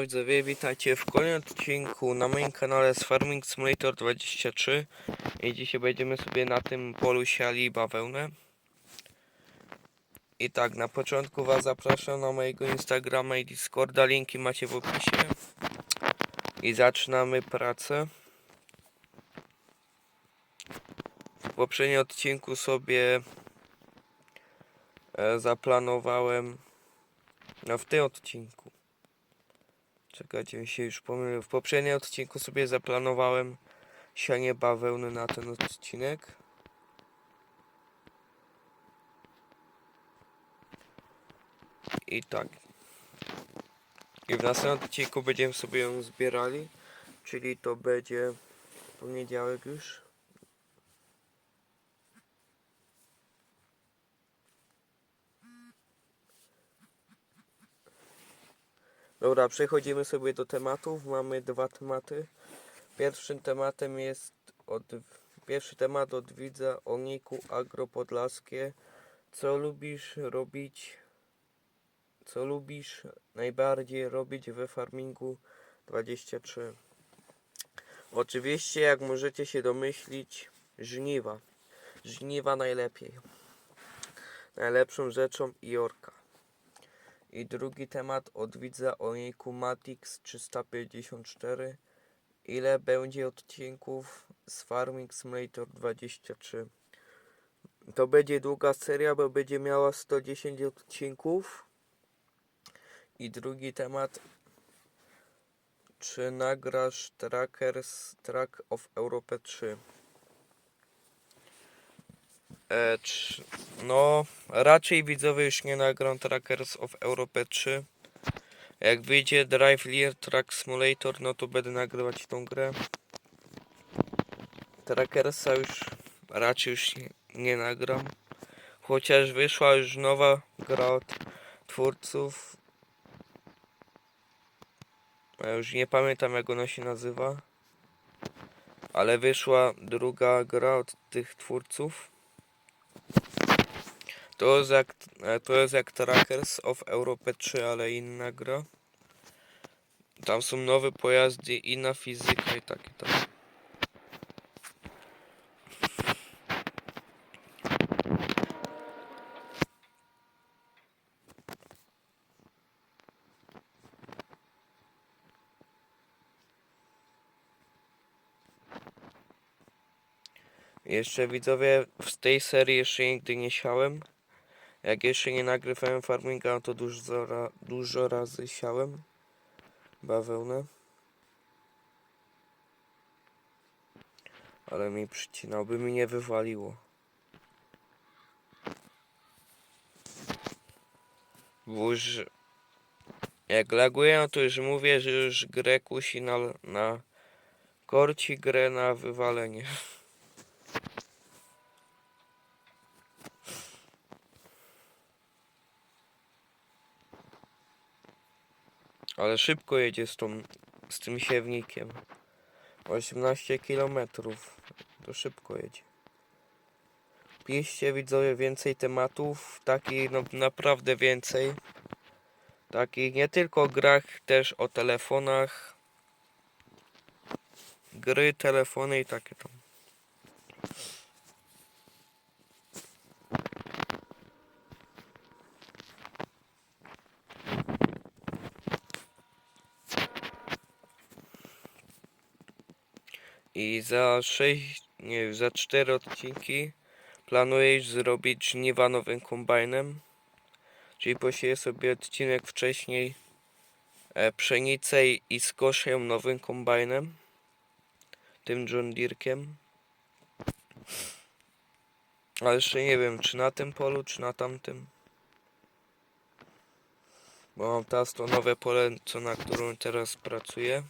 Widzowie, witajcie w kolejnym odcinku na moim kanale z Farming Simulator 23 i dzisiaj będziemy sobie na tym polu siali bawełnę. I tak, na początku was zapraszam na mojego Instagrama i Discorda, linki macie w opisie. I zaczynamy pracę. W poprzednim odcinku sobie e, zaplanowałem no w tym odcinku Czekajcie, się już pomylił. W poprzednim odcinku sobie zaplanowałem sianie bawełny na ten odcinek. I tak. I w następnym odcinku będziemy sobie ją zbierali. Czyli to będzie poniedziałek już. Dobra, przechodzimy sobie do tematów. Mamy dwa tematy. Pierwszym tematem jest od, pierwszy temat od widza o niku agropodlaskie. Co lubisz robić? Co lubisz najbardziej robić we farmingu 23? Oczywiście, jak możecie się domyślić, żniwa. Żniwa najlepiej. Najlepszą rzeczą i orka. I drugi temat od widza o niejku Matix 354. Ile będzie odcinków z Farming Simulator 23? To będzie długa seria, bo będzie miała 110 odcinków. I drugi temat. Czy nagrasz Trackers Track of Europe 3? E, no, raczej widzowie już nie nagram Trackers of Europe 3. Jak wyjdzie Drive Lear Track Simulator, no to będę nagrywać tą grę. Trackersa już raczej już nie, nie nagram. Chociaż wyszła już nowa gra od twórców. Ja już nie pamiętam jak ona się nazywa. Ale wyszła druga gra od tych twórców. To jest jak, e, to jest jak Trackers of Europe 3, ale inna gra. Tam są nowe pojazdy, inna fizyka i takie tam. Jeszcze widzowie, z tej serii jeszcze nigdy nie siałem. Jak jeszcze nie nagrywałem farminga, to dużo, dużo razy siałem bawełnę. Ale mi przycinał, by mi nie wywaliło. Bo już jak laguję, to już mówię, że już grę kusi na, na korci grę na wywalenie. Ale szybko jedzie z, tą, z tym siewnikiem. 18 km. To szybko jedzie. Piszcie widzowie więcej tematów, takich no naprawdę więcej. Takich nie tylko o grach, też o telefonach. Gry, telefony i takie tam. I za 6, nie za 4 odcinki planujesz zrobić żniwa nowym kombajnem. Czyli posieję sobie odcinek wcześniej e, pszenicę i- skoszę nowym kombajnem. Tym John Deere'kiem. Ale jeszcze nie wiem, czy na tym polu, czy na tamtym. Bo mam teraz to nowe pole, co na którym teraz pracuję.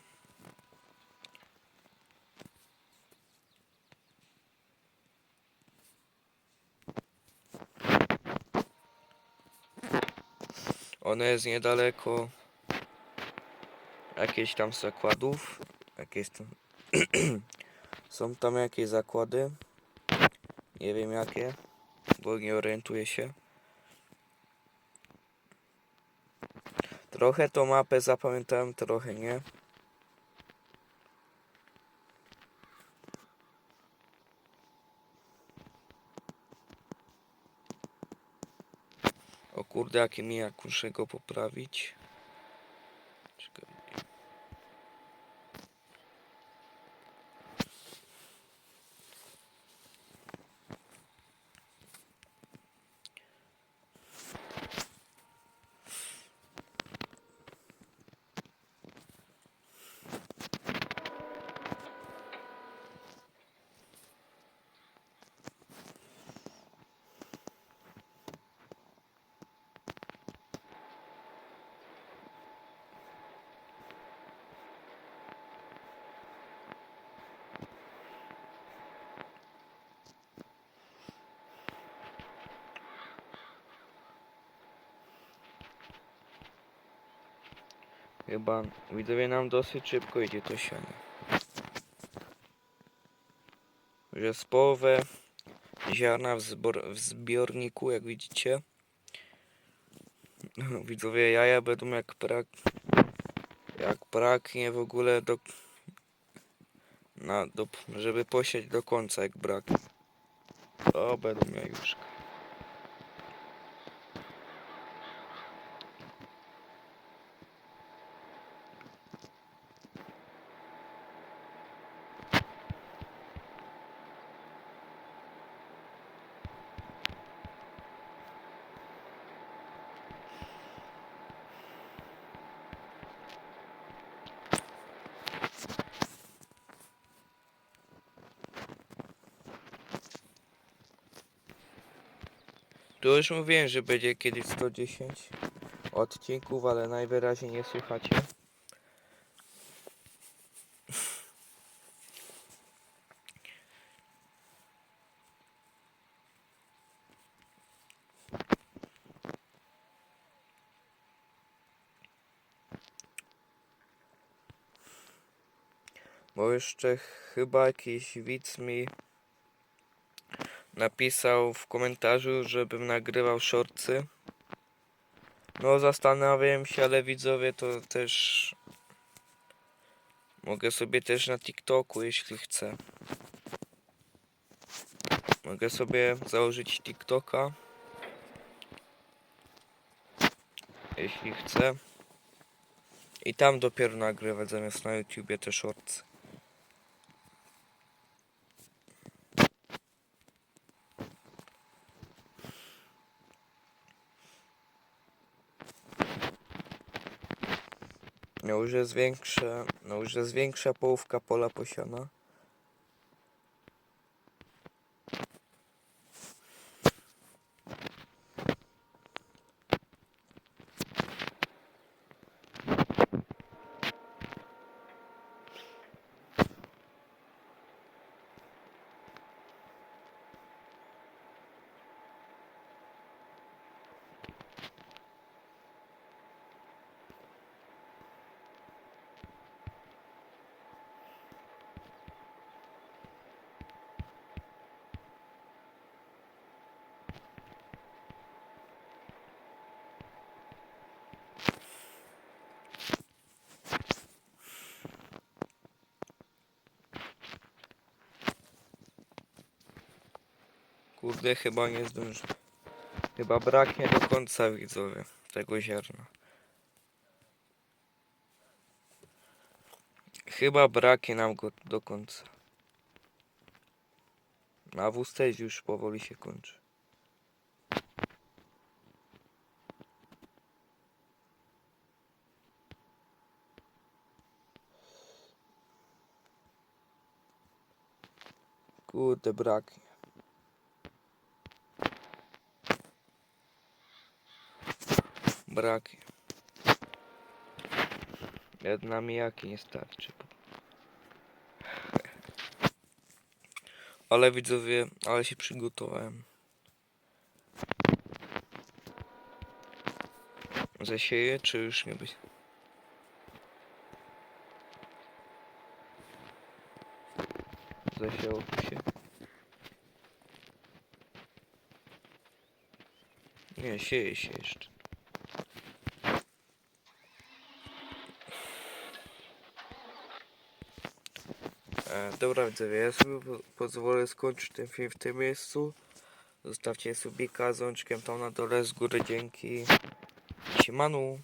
One jest niedaleko jakichś tam zakładów. Jakieś tam są tam jakieś zakłady. Nie wiem jakie, bo nie orientuję się. Trochę tą mapę zapamiętałem, trochę nie. O kurde, jakie mi jak muszę go poprawić. Chyba widzowie nam dosyć szybko idzie to sianie. Już jest ziarna w, zbor, w zbiorniku, jak widzicie. Widzowie, jaja będą jak brak... Jak braknie w ogóle do... Na, do, żeby posiać do końca, jak brak. To będą jajuszka. Tu już mówiłem, że będzie kiedyś 110 odcinków, ale najwyraźniej nie słuchacie. Bo jeszcze chyba jakiś widz mi napisał w komentarzu, żebym nagrywał shortsy. No zastanawiałem się, ale widzowie to też mogę sobie też na TikToku, jeśli chcę. Mogę sobie założyć TikToka. Jeśli chcę. I tam dopiero nagrywać zamiast na YouTubie te shortsy. No już jest większa, no już jest większa połówka pola posiana. Kurde, chyba nie zdążę. Chyba braknie do końca widzowie tego ziarna. Chyba braknie nam go do końca. A wóz już powoli się kończy. Kurde, braknie. Braknie. Jedna mijaki nie starczy. Ale widzowie, ale się przygotowałem. Zasieję, czy już nie być? Zasiało się. Nie, sieje się jeszcze. Dobra widzowie, ja sobie po- pozwolę skończyć ten film w tym miejscu. Zostawcie subika z tam na dole z góry, dzięki. Siemanu.